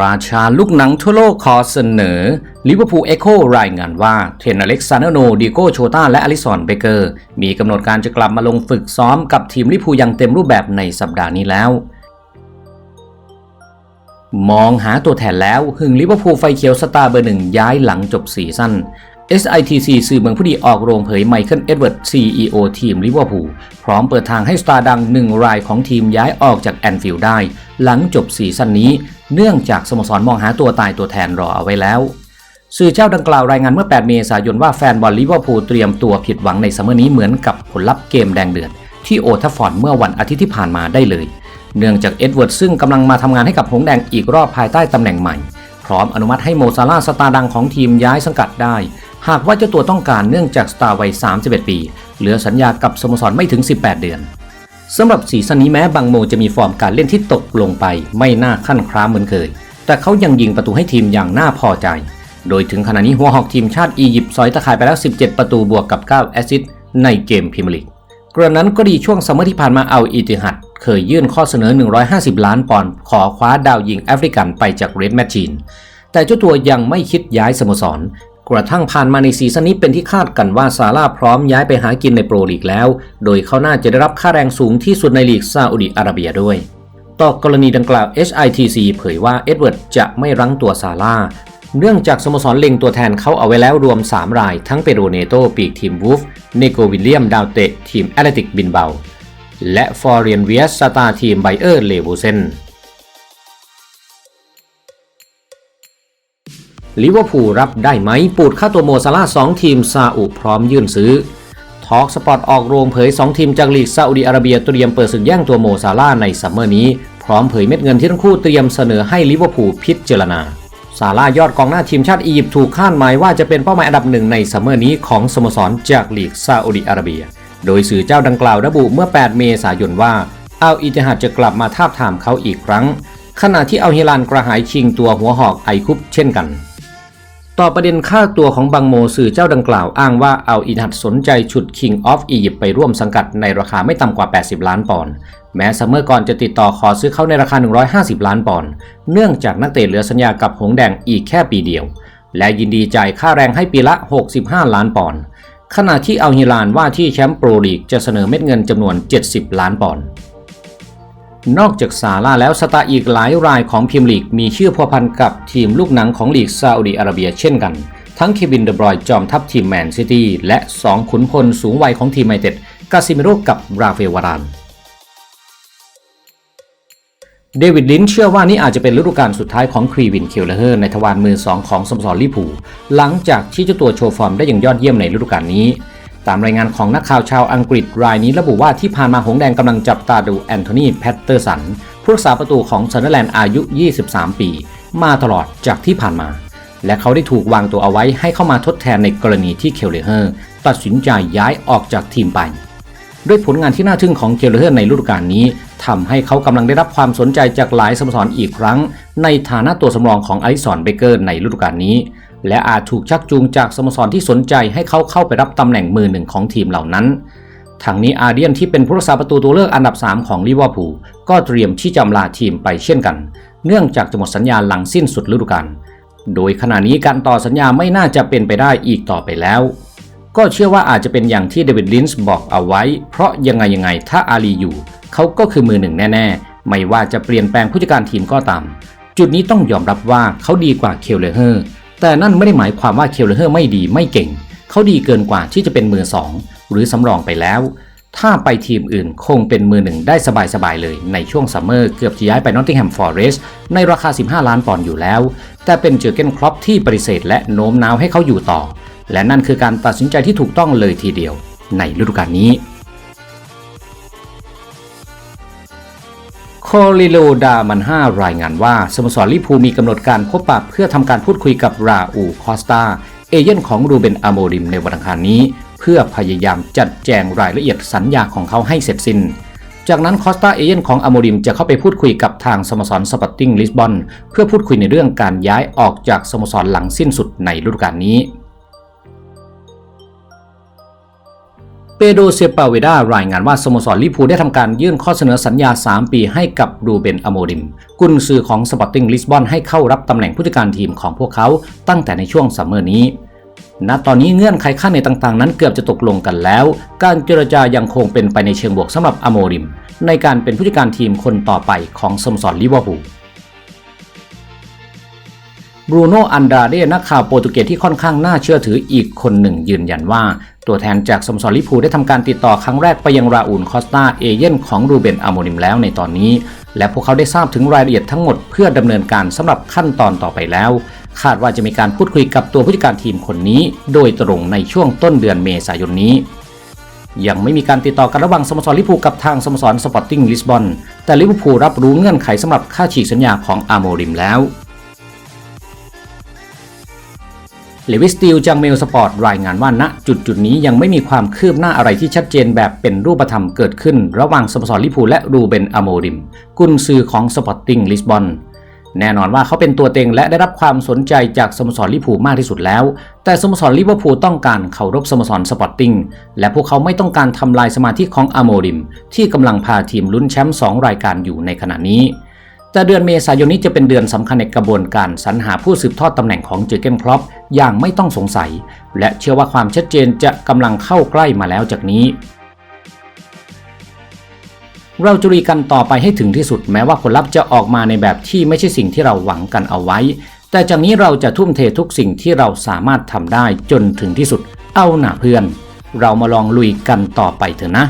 ราชาลูกหนังทั่วโลกขอเสนอลิเวอร์พูลเอ็กโครายงานว่า เทนอเล็กซานเดอร์โนดิโกโชตาและอลิสันเบเกอร์ มีกำหนดการจะกลับมาลงฝึกซ้อมกับทีมลิเวอร์พูลอย่างเต็มรูปแบบในสัปดาห์นี้แล้ว มองหาตัวแทนแล้วหึงลิเวอร์พูลไฟเขียวสตาร์เบอร์หนึ่งย้ายหลังจบซีซั่น SITC สื่อเมืองผู้ดีออกโรงเผยไมเคิลเอ็ดเวิร์ด CEO ทีมลิเวอร์พูลพร้อมเปิดทางให้สตาร์ดังหนึ่งรายของทีมย้ายออกจากแอนฟิลด์ได้ หลังจบซีซั่นนี้ เนื่องจากสโมสรมองหาตัวตายตัวแทนรอเอาไว้แล้ว สื่อเจ้าดังกล่าวรายงานเมื่อ 8 เมษายนว่าแฟนบอลลิเวอร์พูลเตรียมตัวผิดหวังในซัมเมอร์นี้เหมือนกับผลลัพธ์เกมแดงเดือดที่โอทัฟฟอร์ดเมื่อวันอาทิตย์ที่ผ่านมาได้เลย เนื่องจากเอ็ดเวิร์ดซึ่งกำลังมาทำงานให้กับหงแดงอีกรอบภายใต้ตำแหน่งใหม่ พร้อมอนุมัติให้โมซาลาสตาร์ดังของทีมย้ายสังกัดได้ หากว่าเจ้าตัวต้องการเนื่องจากสตาร์วัย 31 ปี เหลือสัญญากับสโมสรไม่ถึง 18 เดือนสำหรับสีซันนี้แม้บางโมจะมีฟอร์มการเล่นที่ตกลงไป ไม่น่าขั้นคร้ามเหมือนเคย แต่เขายังยิงประตูให้ทีมอย่างน่าพอใจ โดยถึงขณะนี้หัวหอกทีมชาติอียิปต์ซอยตะข่ายไปแล้ว 17 ประตูบวกกับ 9 แอสซิสต์ในเกมพรีเมียร์ลีกกระนั้นก็ดีช่วงซัมเมอร์ที่ผ่านมาเอาอิติฮัดเคยยื่นข้อเสนอ 150 ล้านปอนด์ขอคว้าดาวยิงแอฟริกันไปจากเรดแมชชีนแต่เจ้าตัวยังไม่คิดย้ายสโมสร กระทั่งผ่านมาในซีซั่นนี้เป็นที่คาดกันว่าซาร่าพร้อมย้ายไปหากินในโปรลีกแล้ว โดยเขาน่าจะได้รับค่าแรงสูงที่สุดในลีกซาอุดิอาระเบียด้วย ต่อกรณีดังกล่าว HITC เผยว่าเอ็ดเวิร์ดจะไม่รั้งตัวซาร่าเนื่องจากสโมสรเล็งตัวแทนเขาเอาไว้แล้วรวม 3 ราย ทั้งเปโรเนโตปีกทีมวูฟเนโกวิลเลียมดาวเตะทีมแอตเลติกบินเบา และฟอร์เรียนเวียสตาทีมไบเออร์เลวูเซน ลิเวอร์พูลรับได้ไหม ปูดค่าตัวโมซาลาสองทีมซาอุพร้อมยื่นซื้อทอกสปอร์ตออกโรงเผย 2 ทีมจากลีกซาอุดิอาระเบียเตรียมเปิดศึกแย่งตัวโมซาลาในซัมเมอร์นี้ พร้อมเผยเม็ดเงินที่ทั้งคู่เตรียมเสนอให้ลิเวอร์พูลพิจารณาซาลายอดกองหน้าทีมชาติอียิปต์ถูกคาดหมายว่าจะเป็นเป้าหมายอันดับหนึ่งในซัมเมอร์นี้ของสโมสรจากลีกซาอุดิอาระเบีย โดยสื่อเจ้าดังกล่าวระบุเมื่อ 8 เมษายนว่าอัลอิติฮัดจะกลับมาทาบทามเขาอีกครั้ง ขณะที่อัลฮิลานกระหายชิงตัวหัวหอกไอคุปเช่นกัน ต่อประเด็นค่าตัวของบังโมสื่อเจ้าดังกล่าวอ้างว่าเอาอินฮัดสนใจฉุด King of Egypt ไปร่วมสังกัดในราคาไม่ต่ำกว่า 80 ล้านปอนด์แม้ซัมเมอร์ก่อนจะติดต่อขอซื้อเขาในราคา 150 ล้านปอนด์เนื่องจากนักเตะเหลือสัญญากับหงแดงอีกแค่ปีเดียว และยินดีจ่ายค่าแรงให้ปีละ 65 ล้านปอนด์ขณะที่อัลฮิลานว่าที่แชมป์โปรลีกจะเสนอเม็ดเงินจำนวน 70 ล้านปอนด์ นอกจากซาร่าแล้วสตาอีกหลายรายของพรีเมียร์ลีกมีชื่อพัวพันกับทีมลูกหนังของลีกซาอุดิอาระเบียเช่นกัน ทั้งเควินเดบรอยจอมทัพทีมแมนซิตี้และ 2 ขุนพลสูงวัยของทีมไมเต็ดกาซิเมโรกับราเฟลวารานเดวิดลินเชื่อว่านี่อาจจะเป็นฤดูกาลสุดท้ายของครีวินเคลเลอร์ในทวารมือ 2 ของสโมสรลิพูหลังจากที่เจ้าตัวโชว์ฟอร์มได้อย่างยอดเยี่ยมในฤดูกาลนี้ ตามรายงานของนักข่าวชาวอังกฤษรายนี้ระบุว่าที่ผ่านมาหงแดงกำลังจับตาดูแอนโทนีแพตเตอร์สันผู้รักษาประตูของซันเดอร์แลนด์อายุ 23 ปี มาตลอดจากที่ผ่านมา และเขาได้ถูกวางตัวเอาไว้ให้เข้ามาทดแทนในกรณีที่เคลเลอร์ตัดสินใจย้ายออกจากทีมไปด้วยผลงานที่น่าทึ่งของเคลเลอร์ในฤดูกาลนี้ทำให้เขากำลังได้รับความสนใจจากหลายสโมสรอีกครั้ง ในฐานะตัวสำรองของอลิสันเบเกอร์ในฤดูกาลนี้ และอาจถูกชักจูงจากสโมสรที่สนใจให้เขาเข้าไปรับตำแหน่งมือหนึ่งของทีมเหล่านั้นทางนี้อาเดียนที่เป็นผู้รักษาประตูตัวเลือกอันดับ 3 ของลิเวอร์พูลก็เตรียมที่จะลาทีมไปเช่นกัน เนื่องจากจะหมดสัญญาหลังสิ้นสุดฤดูกาลโดยขณะนี้การต่อสัญญาไม่น่าจะเป็นไปได้อีกต่อไปแล้ว ก็เชื่อว่าอาจจะเป็นอย่างที่เดวิดลินส์บอกเอาไว้ เพราะยังไงยังไงถ้าอาลีอยู่ เขาก็คือมือหนึ่งแน่ ๆ ไม่ว่าจะเปลี่ยนแปลงผู้จัดการทีมก็ตาม จุดนี้ต้องยอมรับว่าเขาดีกว่าเคลเลอร์ แต่นั่นไม่ได้หมายความว่าเคลเลอร์ไม่ดีไม่เก่ง เขาดีเกินกว่าที่จะเป็นมือสองหรือสำรองไปแล้ว ถ้าไปทีมอื่นคงเป็นมือหนึ่งได้สบายๆเลย ในช่วงซัมเมอร์เกือบจะย้ายไปนอตติงแฮมฟอร์เรสในราคา 15 ล้านปอนด์อยู่แล้ว แต่เป็นเจอเกนครอปที่ปฏิเสธและโน้มน้าวให้เขาอยู่ต่อ และนั่นคือการตัดสินใจที่ถูกต้องเลยทีเดียว ในฤดูกาลนี้ โคลิโลดามัน5รายงานว่าสโมสรลิพูมีกำหนดการพบปะเพื่อทำการพูดคุยกับราอูคอสตาเอเย่นของรูเบนอโมริมในวันอังคารนี้ เพื่อพยายามจัดแจงรายละเอียดสัญญาของเขาให้เสร็จสิ้น จากนั้นคอสตาเอเย่นของอโมริมจะเข้าไปพูดคุยกับทางสโมสรสปอร์ติ้งลิสบอนเพื่อพูดคุยในเรื่องการย้ายออกจากสโมสรหลังสิ้นสุดในฤดูกาลนี้ เปโดเซปาเวดารายงานว่าสโมสรลิเวอร์พูได้ทำการยื่นข้อเสนอสัญญา 3 ปีให้กับรูเบนอโมริม กุนซือของสปอร์ติ้งลิสบอนให้เข้ารับตำแหน่งผู้จัดการทีมของพวกเขาตั้งแต่ในช่วงซัมเมอร์นี้ณตอนนี้เงื่อนไขค่าในต่างๆ นั้นเกือบจะตกลงกันแล้ว การเจรจายังคงเป็นไปในเชิงบวกสำหรับอโมริม ในการเป็นผู้จัดการทีมคนต่อไปของสโมสรลิเวอร์พูล บรูโน่อันดาเดนักข่าวโปรตุเกสที่ค่อนข้างน่าเชื่อถืออีกคนหนึ่งยืนยันว่า ตัวแทนจากสมสรลิพูได้ทำการติดต่อครั้งแรกไปยังราอูลคอสตาเอเย่นของรูเบนอโมริมแล้วในตอนนี้ และพวกเขาได้ทราบถึงรายละเอียดทั้งหมดเพื่อดำเนินการสำหรับขั้นตอนต่อไปแล้ว คาดว่าจะมีการพูดคุยกับตัวผู้จัดการทีมคนนี้ โดยตรงในช่วงต้นเดือนเมษายนนี้ยังไม่มีการติดต่อกันระหว่างสโมสรลิพูกับทางสโมสรสปอร์ติ้งลิสบอน แต่ลิเวอร์พูลรับรู้เงื่อนไขสำหรับค่าฉีกสัญญาของอาโมริมแล้ว เลวิสติลจากเมลสปอร์ตรายงานว่าณจุดจุดนี้ยังไม่มีความคืบหน้าอะไรที่ชัดเจนแบบเป็นรูปธรรมเกิดขึ้น ระหว่างสโมสรลิพูและรูเบนอโมริม กุนซือของสปอร์ติ้งลิสบอนแน่นอนว่าเขาเป็นตัวเต็งและได้รับความสนใจจากสโมสรลิเวอร์พูลมากที่สุดแล้ว แต่สโมสรลิเวอร์พูลต้องการเคารพสโมสรสปอร์ติ้ง และพวกเขาไม่ต้องการทำลายสมาธิของอโมริม ที่กำลังพาทีมลุ้นแชมป์2รายการอยู่ในขณะนี้ แต่เดือนเมษายนนี้จะเป็นเดือนสำคัญในกระบวนการสรรหาผู้สืบทอดตำแหน่งของเจอเกนครอปอย่างไม่ต้องสงสัย และเชื่อว่าความชัดเจนจะกำลังเข้าใกล้มาแล้วจากนี้ เราจะรีกันต่อไปให้ถึงที่สุดแม้ว่าผลลัพธ์จะออกมาในแบบที่ไม่ใช่สิ่งที่เราหวังกันเอาไว้ แต่จากนี้เราจะทุ่มเททุกสิ่งที่เราสามารถทำได้จนถึงที่สุด เอาหน่าเพื่อน เรามาลองลุยกันต่อไปเถอะนะ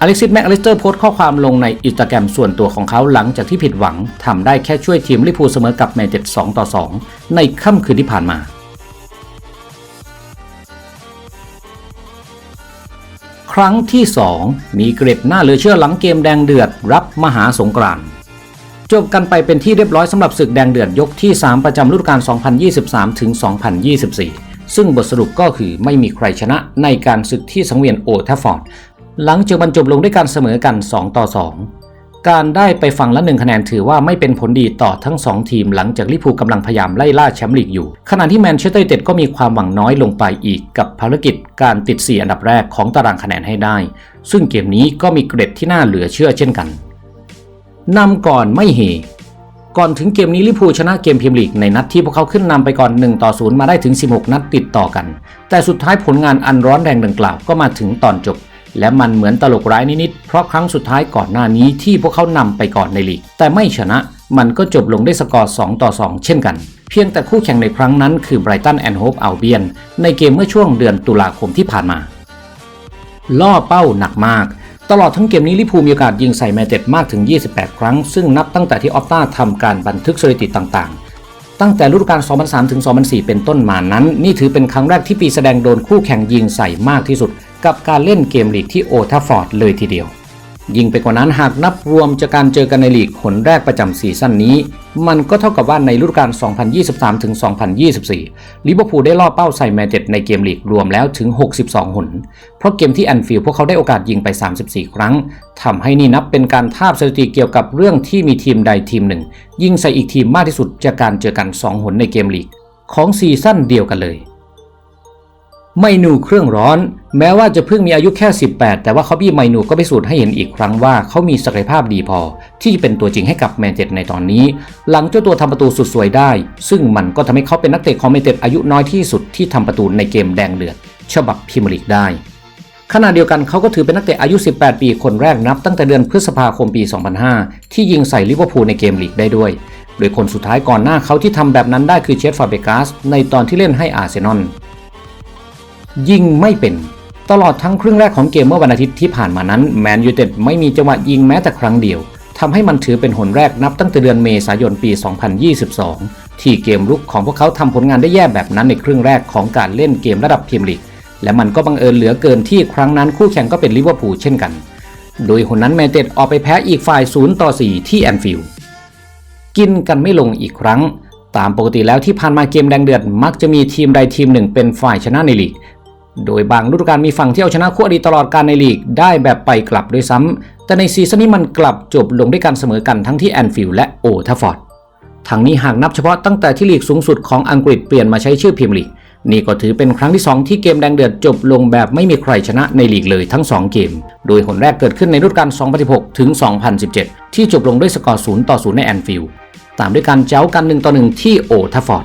อเล็กซิสแมคอลิสเตอร์โพสต์ข้อความลงในอินสตาแกรมส่วนตัวของเขาหลังจากที่ผิดหวังทำได้แค่ช่วยทีมลิพูเสมอกับแมนเชสเตอร์2ต่อ2ในค่ำคืนที่ผ่านมาครั้งที่ 2 มีเกร็ดหน้าเหลือเชื่อหลังเกมแดงเดือดรับมหาสงกรานต์จบกันไปเป็นที่เรียบร้อยสำหรับศึกแดงเดือดยกที่ 3 ประจำฤดูกาล 2023 ถึง 2024 ซึ่งบทสรุปก็คือไม่มีใครชนะในการศึกที่สังเวียนโอทฟฟอร์ด หลังจากบรรจบลงด้วยการเสมอกัน 2 ต่อ 2 การได้ไปฝั่งละหนึ่งคะแนนถือว่าไม่เป็นผลดีต่อทั้ง 2 ทีมหลังจากลิพูกำลังพยายามไล่ล่าแชมป์ลีกอยู่ ขณะที่แมนเชสเตอร์ยูไนเต็ดก็มีความหวังน้อยลงไปอีกกับภารกิจการติด 4 อันดับแรกของตารางคะแนนให้ได้ ซึ่งเกมนี้ก็มีเกร็ดที่น่าเหลือเชื่อเช่นกันนำก่อนไม่เฮก่อนถึงเกมนี้ลิพูชนะเกมพรีเมียร์ลีกในนัดที่พวกเขาขึ้นนำไปก่อน1ต่อ0มาได้ถึง 16 นัดติดต่อกัน แต่สุดท้ายผลงานอันร้อนแรงดังกล่าวก็มาถึงตอนจบ และมันเหมือนตลกร้ายนิดๆเพราะครั้งสุดท้ายก่อนหน้านี้ที่พวกเขานำไปก่อนในลีก แต่ไม่ชนะมันก็จบลงด้วยสกอร์ 2 ต่อ 2 เช่นกัน เพียงแต่คู่แข่งในครั้งนั้นคือไบรตันแอนด์โฮปอัลเบียนในเกมเมื่อช่วงเดือนตุลาคมที่ผ่านมา ล่อเป้าหนักมาก ตลอดทั้งเกมนี้ลิพูมีโอกาสยิงใส่แมนเต็ดมากถึง 28 ครั้ง ซึ่งนับตั้งแต่ที่ออฟต้าทำการบันทึกสถิติต่างๆ ตั้งแต่ฤดูกาล 2003 ถึง 2004 เป็นต้นมานั้น นี่ถือเป็นครั้งแรกที่ปีแสดงโดนคู่แข่งยิงใส่มากที่สุด กับการเล่นเกมลีกที่โอทัฟฟอร์ดเลยทีเดียว ยิ่งไปกว่านั้นหากนับรวมจากการเจอกันในลีกหนแรกประจำซีซั่นนี้ มันก็เท่ากับว่าในฤดูกาล 2023ถึง2024 ลิเวอร์พูลได้ล่อเป้าใส่แมนเชสเตอร์ในเกมลีกรวมแล้วถึง 62 หน เพราะเกมที่แอนฟิลด์พวกเขาได้โอกาสยิงไป 34 ครั้งทำให้นี่นับเป็นการทาบสถิติเกี่ยวกับเรื่องที่มีทีมใดทีมหนึ่ง ยิงใส่อีกทีมมากที่สุดจากการเจอกัน 2 หนในเกมลีกของซีซั่นเดียวกันเลย ไมนูเครื่องร้อน แม้ว่าจะเพิ่งมีอายุแค่ 18 แต่ว่าคอบบี้ไมนูก็พิสูจน์ให้เห็นอีกครั้งว่าเขามีศักยภาพดีพอ ที่จะเป็นตัวจริงให้กับแมนเชสเตอร์ในตอนนี้ หลังเจ้าตัวทำประตูสุดสวยได้ ซึ่งมันก็ทำให้เขาเป็นนักเตะของแมนเชสเตอร์อายุน้อยที่สุดที่ทำประตูในเกมแดงเดือดฉบับพรีเมียร์ลีกได้ขณะเดียวกันเขาก็ถือเป็นนักเตะอายุ 18 ปีคนแรกนับตั้งแต่เดือนพฤษภาคมปี 2005 ที่ยิงใส่ลิเวอร์พูลในเกมลีกได้ด้วย โดยคนสุดท้ายก่อนหน้าเขาที่ทำแบบนั้นได้คือเชฟฟาเบกัสในตอนที่เล่นให้อาร์เซนอล ยิงไม่เป็นตลอดทั้งครึ่งแรกของเกมเมื่อวันอาทิตย์ที่ผ่านมานั้นแมนยูเต็ดไม่มีจังหวะยิงแม้แต่ครั้งเดียวทำให้มันถือเป็นหนแรกนับตั้งแต่เดือนเมษายนปี 2022 ที่เกมรุกของพวกเขาทำผลงานได้แย่แบบนั้นในครึ่งแรกของการเล่นเกมระดับพรีเมียร์ลีกและมันก็บังเอิญเหลือเกินที่ครั้งนั้นคู่แข่งก็เป็นลิเวอร์พูลเช่นกัน โดยหนนั้นแมนเต็ดออกไปแพ้อีกฝ่าย 0 ต่อ 4 ที่แอนฟิลด์กินกันไม่ลงอีกครั้ง ตามปกติแล้วที่ผ่านมาเกมแดงเดือดมักจะมีทีมใดทีมหนึ่งเป็นฝ่ายชนะในลีก โดยบางฤดูกาลมีฝั่งที่เอาชนะคู่อดีตตลอดการในลีกได้แบบไปกลับด้วยซ้ำแต่ในซีซั่นนี้มันกลับจบลงด้วยการเสมอกันทั้งที่แอนฟิลด์และโอทัฟอร์ดทั้งนี้หากนับเฉพาะตั้งแต่ที่ลีกสูงสุดของอังกฤษเปลี่ยนมาใช้ชื่อพรีเมียร์ลีกนี่ก็ถือเป็นครั้งที่ 2 ที่เกมแดงเดือดจบลงแบบไม่มีใครชนะในลีกเลยทั้ง 2 เกม โดยหนแรกเกิดขึ้นในฤดูกาล2016 ถึง 2017 ที่จบลงด้วยสกอร์ 0 ต่อ 0 ในแอนฟิลด์ ตามด้วยการเจ้ากัน 1 ต่อ 1 ที่โอทัฟอร์ด